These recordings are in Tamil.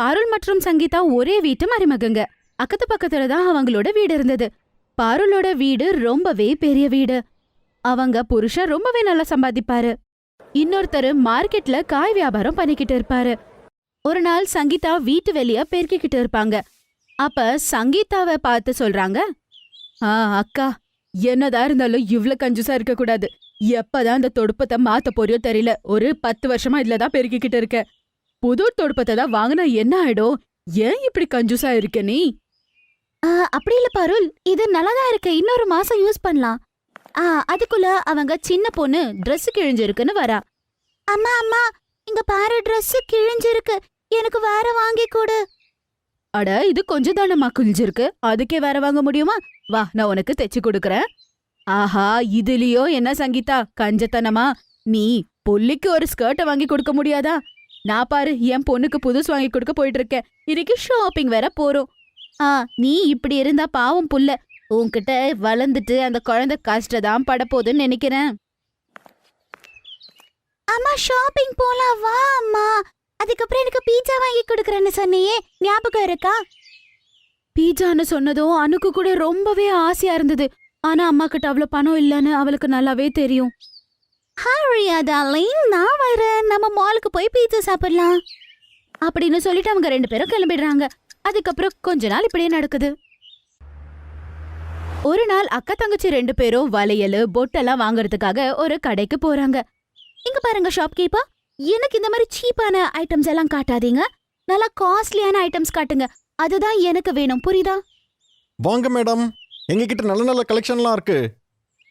பாருள் மற்றும் சங்கீதா ஒரே வீட்டு மருமகங்க. அக்கத்து பக்கத்துல தான் அவங்களோட வீடு இருந்தது. பாருளோட வீடு ரொம்பவே பெரிய வீடு. அவங்க புருஷன் ரொம்பவே நல்லா சம்பாதிப்பாரு. இன்னொருத்தர் மார்க்கெட்ல காய் வியாபாரம் பண்ணிக்கிட்டு இருப்பாரு. ஒரு நாள் சங்கீதா வீட்டு வெளிய பெருக்கிக்கிட்டு இருப்பாங்க. அப்ப சங்கீதாவை பார்த்து சொல்றாங்க ஆ அக்கா என்னதான் இருந்தாலும் இவ்ளோ கஞ்சுசா இருக்க கூடாது எப்பதான் அந்த தொடுப்பத்தை மாத்த போறியோ தெரியல. ஒரு பத்து வருஷமா இதுல தான் பெருக்கிக்கிட்டு இருக்க புது தொடுப்பத்தை தான் வாங்கினா என்ன ஆயிடும்? ஏன் இப்படி கஞ்சுசா இருக்க நீ? அப்படி இல்ல பருள் இது நல்லாதான் இருக்கு. இன்னொரு மாசம் யூஸ் பண்ணலாம். ஆ அதுக்குள்ள அவங்க சின்ன பொண்ணு Dress கிழிஞ்சிருக்குன்னு வரா. அம்மா அம்மா இங்க பாரு Dress கிழிஞ்சிருக்கு. எனக்கு வேற வாங்கி கொடு. அட இது கொஞ்சம் தானம்மா கிழிஞ்சிருக்கு. அதுக்கே வேற வாங்க முடியுமா? வா நான் உனக்கு தைச்சு கொடுக்கறேன். ஆஹா இதுலயோ என்ன சங்கீதா? கஞ்சத்தனமா? நீ புள்ளிக்கு ஒரு ஸ்கர்ட்டை வாங்கி கொடுக்க முடியாதா? நான் பாரு என் பொண்ணுக்கு புதுசு வாங்கி கொடுக்க போயிட்டு இருக்கேன் இன்னைக்கு ஷாப்பிங் வேற போறோம். ஆ நீ இப்படி இருந்தா பாவம் புள்ள. உன்கிட்ட வளர்ந்துட்டு அந்த குழந்தை கஷ்டதான் படப்போகுதுன்னு நினைக்கிறேன். அம்மா ஷாப்பிங் போலாம் வா அம்மா. அதுக்கப்புறம் எனக்கு பீட்சா வாங்கி கொடுக்குறேன்னு சொன்னியே. ஞாபகம் இருக்கா? பீட்சான்னு சொன்னதும் அனுக்கு கூட ரொம்பவே ஆசையா இருந்தது. ஆனா அம்மா கிட்ட அவ்வளவு பணம் இல்லைன்னு அவளுக்கு நல்லாவே தெரியும். ஹாரியா டார்லிங் நான் வரேன். நம்ம மாலுக்கு போய் பீட்சா சாப்பிடலாம். அப்படின்னு சொல்லிட்டு அவங்க ரெண்டு பேரும் கிளம்பிடுறாங்க. அதுக்கப்புறம் கொஞ்ச நாள் இப்படியே நடக்குது. ஒரு நாள் அக்கா தங்கச்சி ரெண்டு பேரும் வளையல் பொட்டெல்லாம் வாங்குறதுக்காக ஒரு கடைக்கு போறாங்க. இங்க பாருங்க ஷாப் கீப்பா எனக்கு இந்த மாதிரி சீப்பான ஐட்டம்ஸ் எல்லாம் காட்டாதீங்க. நல்லா காஸ்ட்லியான ஐட்டம்ஸ் காட்டுங்க. அதுதான் எனக்கு வேணும். புரியுதா? வாங்க மேடம் எங்ககிட்ட நல்ல நல்ல கலெக்ஷன்லாம் இருக்கு.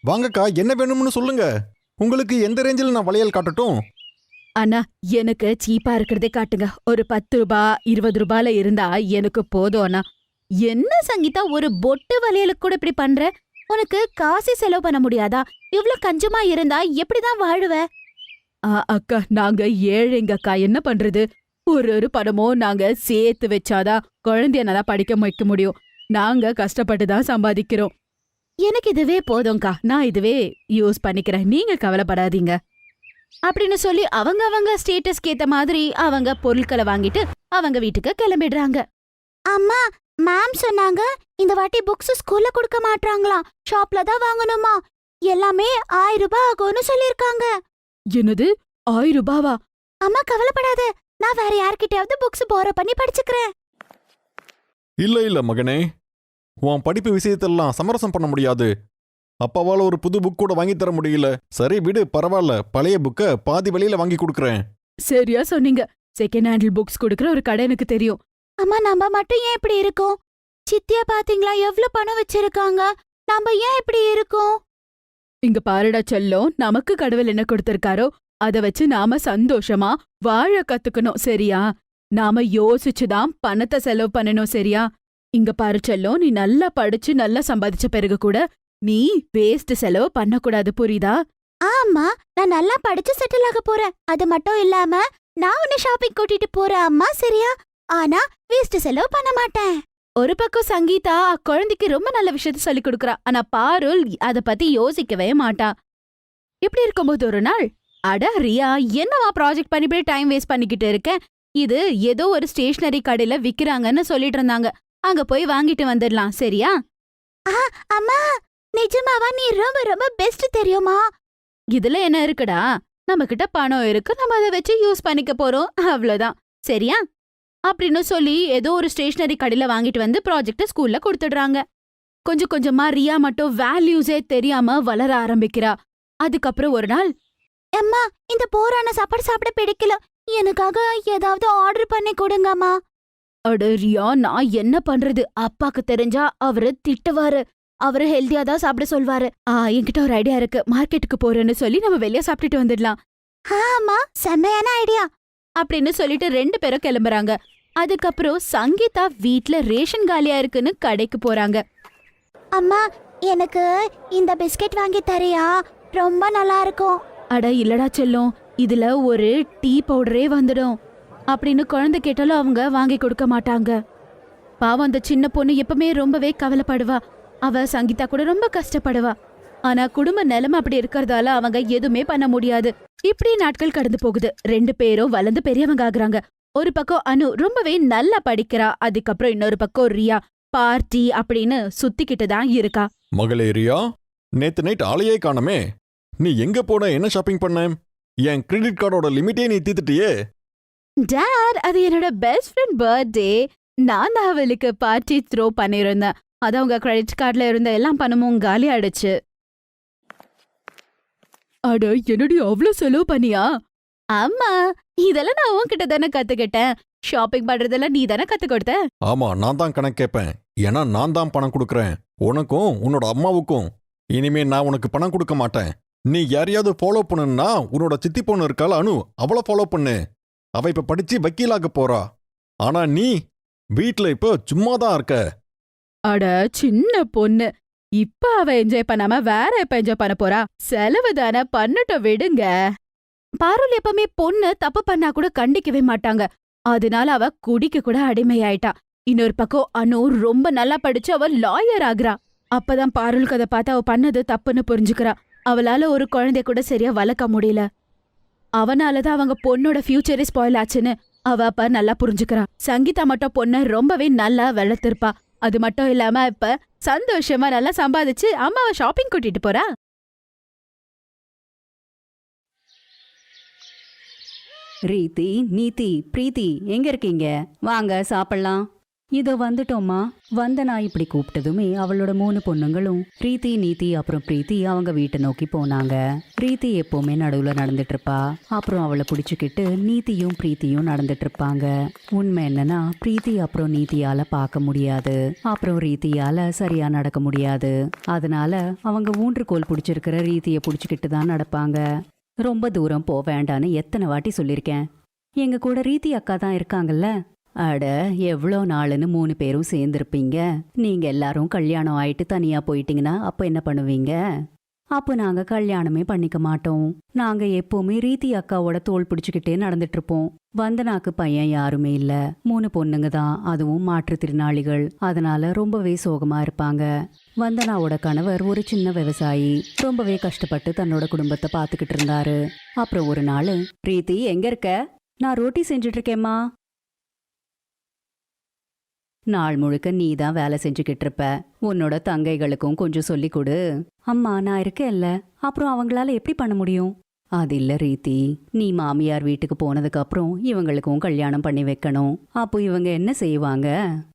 வாங்கக்கா என்ன வேணும்னு சொல்லுங்க. உங்களுக்கு எந்த ரேஞ்சில் நான் வளையல் காட்டட்டும்? அண்ணா எனக்கு சீப்பா இருக்கிறதே காட்டுங்க. ஒரு பத்து ரூபா இருபது ரூபால இருந்தா எனக்கு போதும் அண்ணா. என்ன சங்கீதா ஒரு பொட்டு வளையலுக்கு கூட இப்படி பண்ற? உனக்கு காசு செலவு பண்ண முடியாதா? இவ்ளோ கஞ்சமா இருந்தா எப்படிதான் வாழுவ? அக்கா நாங்க ஏழைங்க அக்கா என்ன பண்றது? ஒரு ஒரு படமும் நாங்க சேர்த்து வச்சாதான் குழந்தைய நல்லா படிக்க வைக்க முடியும். நாங்க கஷ்டப்பட்டு தான் சம்பாதிக்கிறோம். எனக்கு இதுவே போதும்க்கா. நான் இதுவே யூஸ் பண்ணிக்கிறேன். நீங்க கவலைப்படாதீங்க. அப்படின்னு சொல்லி அவங்க அவங்க ஸ்டேட்டஸ்க்கு ஏத்த மாதிரி அவங்க பொருட்களை வாங்கிட்டு அவங்க வீட்டுக்கு கிளம்பிடுறாங்க. அம்மா மேம் சொன்னாங்க இந்த வாட்டி புக்ஸ் ஸ்கூல்ல கொடுக்க மாட்டாங்களாம் ஷாப்ல தான் வாங்கணுமா? எல்லாமே ஆயிரம் ரூபாய் ஆகும்னு சொல்லிருக்காங்க என்னது? ஆயிரம் ரூபாவா? அம்மா கவலைப்படாத. நான் வேற யார்கிட்டயாவது புக்ஸ் போரோ பண்ணி படிச்சுக்கிறேன். இல்ல இல்ல மகனே. உன் படிப்பு விஷயத்தெல்லாம் சமரசம் பண்ண முடியாது. அப்பாவால ஒரு புது புக் கூட வாங்கி தர முடியல. சரி விடு பரவாயில்ல. பழைய புக்கை பாதி வழியில வாங்கி கொடுக்குறேன். சரியா சொன்னீங்க. செகண்ட் ஹேண்டில் புக்ஸ் கொடுக்கற ஒரு கடை எனக்கு தெரியும். அம்மா நம்ம மட்டும் ஏன் இப்படி இருக்கோம்? சித்தியா பாத்தீங்களா? எவ்வளவு பணம் வச்சிருக்காங்க? நம்ம ஏன் இப்படி இருக்கோம்? இங்க பாருடா செல்லம் நமக்கு கடவுள் என்ன கொடுத்திருக்காரோ அத வச்சு நாம சந்தோஷமா வாழ கத்துக்கணும் சரியா? நாம யோசிச்சுதான் பணத்தை செலவு பண்ணணும் சரியா? இங்க பாரு செல்லம் நீ நல்லா படிச்சு நல்லா சம்பாதிச்ச பிறகு கூட நீ வேஸ்ட் செலவு பண்ணக்கூடாது புரியுதா? ஆமா நான் நல்லா படிச்சு செட்டில் ஆக போறேன். அது மட்டும் இல்லாம நான் உன்னை ஷாப்பிங் கூட்டிட்டு போறேன் அம்மா சரியா? ஆனா வேஸ்ட் செலவு பண்ண மாட்டேன். ஒரு பக்கம் சங்கீதா குழந்தைக்கு ரொம்ப நல்ல விஷயத்த சொல்லி கொடுக்கறா. ஆனா பாருல் அத பத்தி யோசிக்கவே மாட்டா. இப்படி இருக்கும்போது ஒரு நாள்? அட ரியா என்னவா ப்ராஜெக்ட் பண்ணி போய் டைம் வேஸ்ட் பண்ணிக்கிட்டு இருக்கேன்? இது ஏதோ ஒரு ஸ்டேஷனரி கடையில விக்கிறாங்கன்னு சொல்லிட்டு இருந்தாங்க. அங்க போய் வாங்கிட்டு வந்துடலாம் சரியா? அம்மா நிஜமாவா நீ ரொம்ப ரொம்ப பெஸ்ட் தெரியுமா? இதுல என்ன இருக்குடா? நம்ம கிட்ட பணம் இருக்கு நம்ம அதை வச்சு யூஸ் பண்ணிக்க போறோம் அவ்வளவுதான் சரியா? அப்படின்னு சொல்லி ஏதோ ஒரு ஸ்டேஷனரி கடையில வாங்கிட்டு வந்து ப்ராஜெக்ட ஸ்கூல்ல கொடுத்துடுறாங்க. கொஞ்சம் கொஞ்சமா ரியா மட்டும் வேல்யூஸே தெரியாம வளர ஆரம்பிக்கிறா. அதுக்கப்புறம் ஒரு நாள் அம்மா இந்த போரான சாப்பாடு சாப்பிட பிடிக்கல. எனக்காக ஏதாவது ஆர்டர் பண்ணி கொடுங்கம்மா. அட ரியா நான் என்ன பண்றது? அப்பாக்கு தெரிஞ்சா அவரு திட்டுவாரு. அவரு ஹெல்தியா தான் சாப்பிட சொல்வாரு. ஆ என்கிட்ட ஒரு ஐடியா இருக்கு. மார்க்கெட்டுக்கு போறேன்னு சொல்லி நம்ம வெளிய சாப்பிட்டுட்டு வந்துடலாம். ஆமா செம்மையான ஐடியா அப்படின்னு சொல்லிட்டு ரெண்டு பேரும் கிளம்புறாங்க. அதுக்கப்புறம் சங்கீதா வீட்ல ரேஷன் காலியா இருக்குன்னு கடைக்கு போறாங்க. அம்மா எனக்கு இந்த பிஸ்கெட் வாங்கி தரியா? ரொம்ப நல்லா இருக்கும். அட இல்லடா செல்லம். இதுல ஒரு டீ பவுடரே வந்துடும். அப்படின்னு குழந்தை கேட்டாலும் அவங்க வாங்கி கொடுக்க மாட்டாங்க. பாவம் அந்த சின்ன பொண்ணு எப்பவுமே ரொம்பவே கவலைப்படுவா. அவ சங்கீதா கூட ரொம்ப கஷ்டப்படுவா. ஆனா குடும்ப நிலைமை அப்படி இருக்கறதால அவங்க எதுவுமே பண்ண முடியாது. இப்படி நாட்கள் கடந்து போகுது. ரெண்டு பேரும் வளர்ந்து பெரியவங்க ஆகுறாங்க. ஒரு பக்கம் அனு ரொம்பவே நல்லா படிக்கிறா. அதுக்கப்புறம் இன்னொரு பக்கம் ரியா. பார்ட்டி அப்படின்னு சுத்திக்கிட்டு தான் இருக்கா. மகளே ரியா நேத்து நைட் ஆளையே காணமே. நீ எங்க போன? என்ன ஷாப்பிங் பண்ண? என் கிரெடிட் கார்டோட லிமிட்டே நீ தீத்துட்டியே டாட் அது என்னோட பெஸ்ட் ஃப்ரெண்ட் பர்த்டே நான் தான் அவளுக்கு பார்ட்டி த்ரோ பண்ணியிருந்தேன். அது அவங்க கிரெடிட் கார்டுல இருந்த எல்லாம் பணமும் காலி ஆயிடுச்சு. அட என்னடி அவ்வளோ செலவு பண்ணியா? ஆமா இதெல்லாம் நான் உன்கிட்ட தானே கத்துக்கிட்டேன். ஷாப்பிங் பண்றதெல்லாம் நீ தானே கத்து கொடுத்த? ஆமா நான் தான் கணக்கு கேட்பேன். ஏன்னா நான் தான் பணம் கொடுக்குறேன். உனக்கும் உன்னோட அம்மாவுக்கும். இனிமே நான் உனக்கு பணம் கொடுக்க மாட்டேன். நீ யாரையாவது ஃபாலோ பண்ணுன்னா உன்னோட சித்தி பொண்ணு இருக்கால அனு. அவளை ஃபாலோ பண்ணு. அவ இப்ப படிச்சு வக்கீலாக்க போறா. ஆனா நீ வீட்ல இப்போ சும்மா தான் இருக்க. அட சின்ன பொண்ணு. இப்ப அவ என்ஜாய் பண்ணாம வேற எப்ப என்ஜாய் பண்ண போறா? செலவு தானே பண்ணட்டும் விடுங்க. பாருள் எப்பவுமே பொண்ணு தப்பு பண்ணா கூட கண்டிக்கவே மாட்டாங்க. அதனால அவ குடிக்க கூட அடிமையாயிட்டா. இன்னொரு பக்கம் அனு ரொம்ப நல்லா படிச்சு அவ லாயர் ஆகுறா. அப்பதான் பாருளுக்கு அதை பார்த்து அவ பண்ணது தப்புன்னு புரிஞ்சுக்கிறா. அவளால ஒரு குழந்தைய கூட சரியா வளர்க்க முடியல. அவனாலதான் அவங்க பொண்ணோட ஃபியூச்சரே ஸ்பாயில் ஆச்சுன்னு அவ அப்ப நல்லா புரிஞ்சுக்கிறா சங்கீதா மட்டும் பொண்ணை ரொம்பவே நல்லா வளர்த்திருப்பா. அது மட்டும் இல்லாம இப்ப சந்தோஷமா நல்லா சம்பாதிச்சு அம்மாவை ஷாப்பிங் கூட்டிட்டு போறா. ரீதி நீதி பிரீத்தி எங்க இருக்கீங்க? வாங்க சாப்பிடலாம். இதோ வந்துட்டோம்மா. வந்தனா இப்படி கூப்பிட்டதுமே அவளோட மூணு பொண்ணுங்களும் பிரீத்தி நீதி அப்புறம் பிரீத்தி அவங்க வீட்டை நோக்கி போனாங்க. பிரீத்தி எப்பவுமே நடுவுல நடந்துட்டு இருப்பா அப்புறம் அவளை பிடிச்சுக்கிட்டு நீதியும் பிரீத்தியும் நடந்துட்டு இருப்பாங்க உண்மை என்னன்னா பிரீத்தி அப்புறம் நீதியால பார்க்க முடியாது. அப்புறம் ரீதியால சரியா நடக்க முடியாது. அதனால அவங்க ஊன்றுகோல் பிடிச்சிருக்கிற ரீதியை பிடிச்சிக்கிட்டு தான் நடப்பாங்க. ரொம்ப தூரம் போக வேண்டான்னு எத்தனை வாட்டி சொல்லியிருக்கேன். எங்க கூட ரீதி அக்கா தான் இருக்காங்கல்ல. அட எவ்வளோ நாளுன்னு மூணு பேரும் சேர்ந்துருப்பீங்க. நீங்கள் எல்லாரும் கல்யாணம் ஆயிட்டு தனியாக போயிட்டீங்கன்னா அப்போ என்ன பண்ணுவீங்க? அப்போ நாங்கள் கல்யாணமே பண்ணிக்க மாட்டோம். நாங்கள் எப்போவுமே ரீதி அக்காவோட தோள் பிடிச்சிக்கிட்டே நடந்துட்டுருப்போம். வந்தனாக்கு பையன் யாருமே இல்லை. மூணு பொண்ணுங்க தான் அதுவும் மாற்றுத்திறனாளிகள் அதனால ரொம்பவே சோகமா இருப்பாங்க. வந்தனாவோட கணவர் ஒரு சின்ன விவசாயி. ரொம்பவே கஷ்டப்பட்டு தன்னோட குடும்பத்தை பார்த்துக்கிட்டு இருந்தாரு. அப்புறம் ஒரு நாள் பிரீத்தி எங்கே இருக்க? நான் ரோட்டி செஞ்சுட்டு இருக்கேம்மா. நாள் முழுக்க நீ தான் வேலை செஞ்சுக்கிட்டு இருப்ப. உன்னோட தங்கைகளுக்கும் கொஞ்சம் சொல்லி கொடு. அம்மா நான் இருக்கேன்ல. அப்புறம் அவங்களால எப்படி பண்ண முடியும்? அது இல்ல ரீதி நீ மாமியார் வீட்டுக்கு போனதுக்கு அப்புறம் இவங்களுக்கும் கல்யாணம் பண்ணி வைக்கணும். அப்போ இவங்க என்ன செய்வாங்க?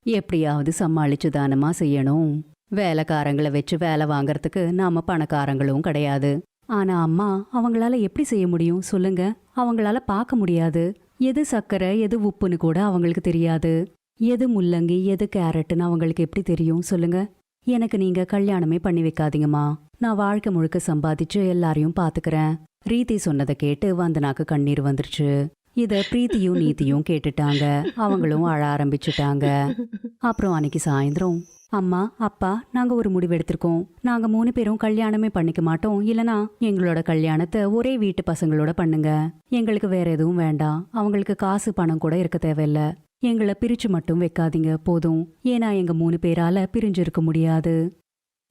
எப்படியாவது சமாளிச்சு தானமா செய்யணும்? வேலைக்காரங்களை வச்சு வேலை வாங்குறதுக்கு நாம பணக்காரங்களும் கிடையாது. ஆனா அம்மா அவங்களால எப்படி செய்ய முடியும்? சொல்லுங்க. அவங்களால பார்க்க முடியாது. எது சக்கரை எது உப்புன்னு கூட அவங்களுக்கு தெரியாது. எது முள்ளங்கி எது கேரட்னு அவங்களுக்கு எப்படி தெரியும்? சொல்லுங்க. எனக்கு நீங்க கல்யாணமே பண்ணி வைக்காதீங்கம்மா. நான் வாழ்க்கை முழுக்க சம்பாதிச்சு எல்லாரையும் பாத்துக்கிறேன். ரீதி சொன்னதை கேட்டு வந்தனாக்கு கண்ணீர் வந்துருச்சு. இத பிரீத்தியும் நீதியும் கேட்டுட்டாங்க. அவங்களும் அழ ஆரம்பிச்சுட்டாங்க. அப்புறம் அன்னைக்கு சாயந்தரம் அம்மா அப்பா நாங்க ஒரு முடிவு எடுத்திருக்கோம். நாங்க மூணு பேரும் கல்யாணமே பண்ணிக்க மாட்டோம். இல்லனா எங்களோட கல்யாணத்தை ஒரே வீட்டு பசங்களோட பண்ணுங்க. எங்களுக்கு வேற எதுவும் வேண்டாம். அவங்களுக்கு காசு பணம் கூட இருக்க தேவையில்ல. எங்களை பிரிச்சு மட்டும் வைக்காதீங்க போதும். ஏன்னா எங்க மூணு பேரால பிரிஞ்சிருக்க முடியாது.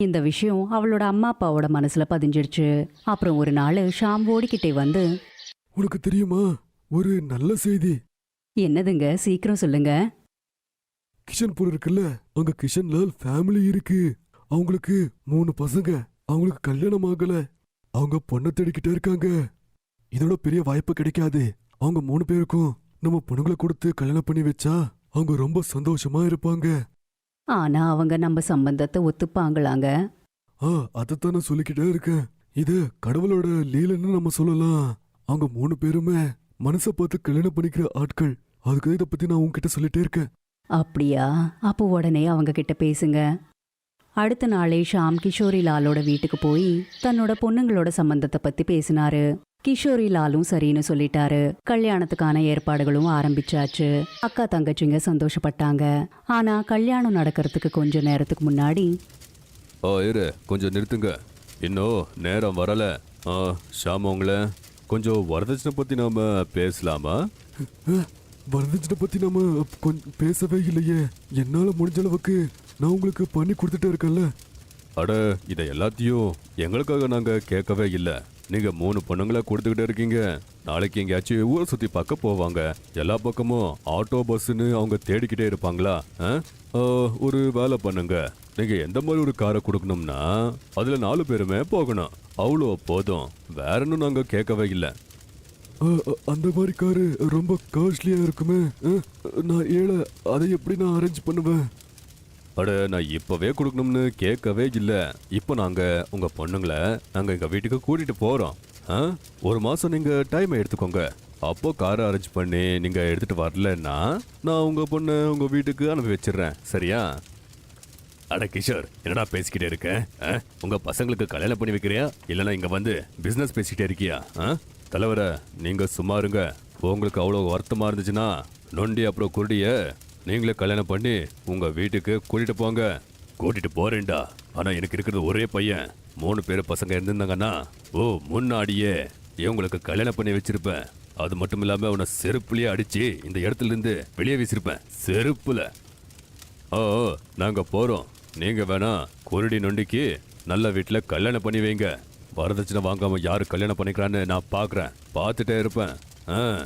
இந்த விஷயம் அவளோட அம்மா அப்பாவோட மனசுல பதிஞ்சிடுச்சு அப்புறம் ஒரு நாள் ஷாம் ஓடிக்கிட்டே வந்து உனக்கு தெரியுமா? ஒரு நல்ல செய்தி. என்னதுங்க? சீக்கிரம் சொல்லுங்க. கிஷன்பூர் இருக்குல்ல அங்க கிஷன்லால் ஃபேமிலி இருக்கு. அவங்களுக்கு மூணு பசங்க. அவங்களுக்கு கல்யாணம் ஆகல. அவங்க பொண்ணை தேடிக்கிட்டே இருக்காங்க. இதோட பெரிய வாய்ப்பு கிடைக்காது. அவங்க மூணு பேருக்கும். நம்ம பொண்ணுங்களை கொடுத்து கல்யாணம் பண்ணி வச்சா அவங்க ரொம்ப சந்தோஷமா இருப்பாங்க. ஆனா அவங்க நம்ம சம்பந்தத்தை ஒத்துப்பாங்களாங்க? ஆ அதைத்தான் நான் சொல்லிக்கிட்டே இருக்கேன். இது கடவுளோட லீலைன்னு நம்ம சொல்லலாம். அவங்க மூணு பேருமே மனசை பார்த்து கல்யாணம் பண்ணிக்கிற ஆட்கள். அதுக்கு இதை பத்தி நான் உன்கிட்ட சொல்லிட்டே இருக்கேன். அப்படியா? அப்போ உடனே அவங்க கிட்ட பேசுங்க. அடுத்த நாளே ஷாம் கிஷோரி லாலோட வீட்டுக்கு போய் தன்னோட பொண்ணுங்களோட சம்பந்தத்தை பத்தி பேசினாரு. கிஷோரி லாலும் சரின்னு சொல்லிட்டாரு. கல்யாணத்துக்கான ஏற்பாடுகளும் ஆரம்பிச்சாச்சு. அக்கா தங்கச்சிங்க சந்தோஷப்பட்டாங்க. ஆனா கல்யாணம் நடக்கிறதுக்கு கொஞ்ச நேரத்துக்கு முன்னாடி ஆ இரு கொஞ்சம் நிறுத்துங்க. இன்னும் நேரம் வரல. ஆ ஷாம் உங்களை கொஞ்சம் வரதட்சணை பற்றி நாம பேசலாமா? வரதட்சணை பத்தி நாம கொஞ்சம் பேசவே இல்லையே. என்னால முடிஞ்ச அளவுக்கு நான் உங்களுக்கு பண்ணி கொடுத்துட்டே இருக்கேன்ல. அட இதை எல்லாத்தையும் எங்களுக்காக நாங்கள் கேட்கவே இல்லை. நீங்க மூணு பொண்ணுங்களை கொடுத்துக்கிட்டு இருக்கீங்க. நாளைக்கு எங்கேயாச்சும் ஊரை சுத்தி பார்க்க போவாங்க. எல்லா பக்கமும் ஆட்டோ பஸ்ன்னு அவங்க தேடிக்கிட்டே இருப்பாங்களா? ஆ? ஒரு வேலை பண்ணுங்க. நீங்க எந்த மாதிரி ஒரு காரை கொடுக்கணும்னா அதுல நாலு பேருமே போகணும். அவ்வளோ போதும். வேற ஒன்றும் நாங்க கேட்கவே இல்லை. அந்த மாதிரி காரு ரொம்ப காஸ்ட்லியா இருக்குமே. நான் ஏழை அதை எப்படி நான் அரேஞ்ச் பண்ணுவேன்? அட நான் இப்போவே கொடுக்கணும்னு கேட்கவே இல்லை. இப்போ நாங்கள் உங்கள் பொண்ணுங்களை நாங்கள் எங்கள் வீட்டுக்கு கூட்டிகிட்டு போகிறோம் ஆ? ஒரு மாதம் நீங்கள் டைமை எடுத்துக்கோங்க. அப்போ காரை அரேஞ்ச் பண்ணி நீங்கள் எடுத்துகிட்டு வரலன்னா நான் உங்கள் பொண்ணை உங்கள் வீட்டுக்கு அனுப்பி வச்சிடுறேன். சரியா? அட கிஷோர் என்னடா பேசிக்கிட்டே இருக்க? ஆ? உங்க பசங்களுக்கு கல்யாணம் பண்ணி வைக்கிறியா? இல்லைன்னா இங்க வந்து பிசினஸ் பேசிக்கிட்டே இருக்கியா? ஆ? தலைவரை நீங்க சும்மா இருங்க. உங்களுக்கு அவ்வளோ வருத்தமா இருந்துச்சுன்னா நொண்டி அப்புறம் குருடிய நீங்களே கல்யாணம் பண்ணி உங்க வீட்டுக்கு கூட்டிட்டு போங்க. கூட்டிட்டு போறேன்டா. ஆனா எனக்கு இருக்கிறது ஒரே பையன். மூணு பேர் பசங்க இருந்திருந்தாங்கன்னா ஓ முன்னாடியே இவங்களுக்கு கல்யாணம் பண்ணி வச்சிருப்பேன். அது மட்டும் இல்லாம உன்னை செருப்புலயே அடிச்சு இந்த இடத்துல இருந்து வெளியே வீசிருப்பேன். செருப்புல. ஓ ஓ, நாங்க போறோம். நீங்க வேணா குருடி நொண்டிக்கு நல்ல வீட்டுல கல்யாணம் பண்ணி வைங்க. வரதட்சணை வாங்காம யாரு கல்யாணம் பண்ணிக்கிறான்னு நான் பாக்குறேன். பார்த்துட்டே இருப்பேன். ஆ.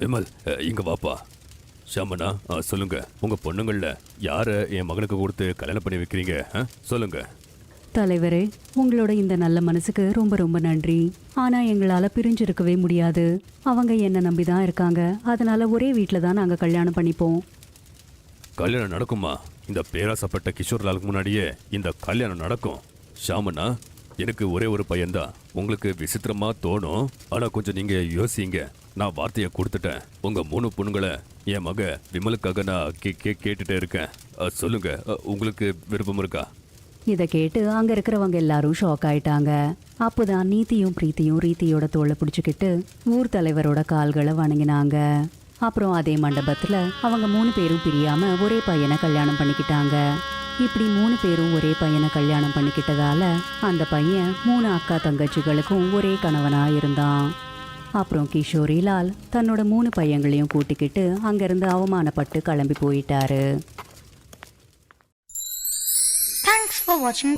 விமல் இங்க வாப்பா. ஷாமண்ணா ஆ, சொல்லுங்க. உங்க பொண்ணுங்கள்ல யார என் மகனுக்கு கொடுத்து கல்யாணம் பண்ணி வைக்கிறீங்க? சொல்லுங்க. தலைவரே உங்களோட இந்த நல்ல மனசுக்கு ரொம்ப ரொம்ப நன்றி. ஆனா எங்களால பிரிஞ்சிருக்கவே முடியாது. அவங்க என்ன நம்பி தான் இருக்காங்க. அதனால ஒரே வீட்ல தான் நாங்க கல்யாணம் பண்ணிப்போம். கல்யாணம் நடக்குமா? இந்த பேராசப்பட்ட கிஷோர்லாலுக்கு முன்னாடியே இந்த கல்யாணம் நடக்கும். ஷாமண்ணா எனக்கு ஒரே ஒரு பையன்தான். உங்களுக்கு விசித்திரமா தோணும். ஆனா கொஞ்சம் நீங்க யோசிங்க. நான் வார்த்தையை கொடுத்துட்டேன். உங்க மூணு பொண்ணுங்களை என் மக விமலுக்காக நான் கே கே- கேட்டுட்டே இருக்கேன். சொல்லுங்க. உங்களுக்கு விருப்பம் இருக்கா? இதை கேட்டு அங்க இருக்கிறவங்க எல்லாரும் ஷாக் ஆயிட்டாங்க. அப்போதான் நீதியும் பிரீத்தியும் ரீத்தியோட தோலை பிடிச்சிக்கிட்டு ஊர் தலைவரோட கால்களை வணங்கினாங்க. அப்புறம் அதே மண்டபத்துல அவங்க மூணு பேரும் பிரியாம ஒரே பையனை கல்யாணம் பண்ணிக்கிட்டாங்க. இப்படி மூணு பேரும் ஒரே பையனை கல்யாணம் பண்ணிக்கிட்டதால அந்த பையன் மூணு அக்கா தங்கச்சிகளுக்கும் ஒரே கணவனா இருந்தான். அப்புறம் கிஷோரிலால் தன்னோட மூணு பையங்களையும் கூட்டிக்கிட்டு அங்கிருந்து அவமானப்பட்டு கிளம்பி போயிட்டாரு Thanks for watching.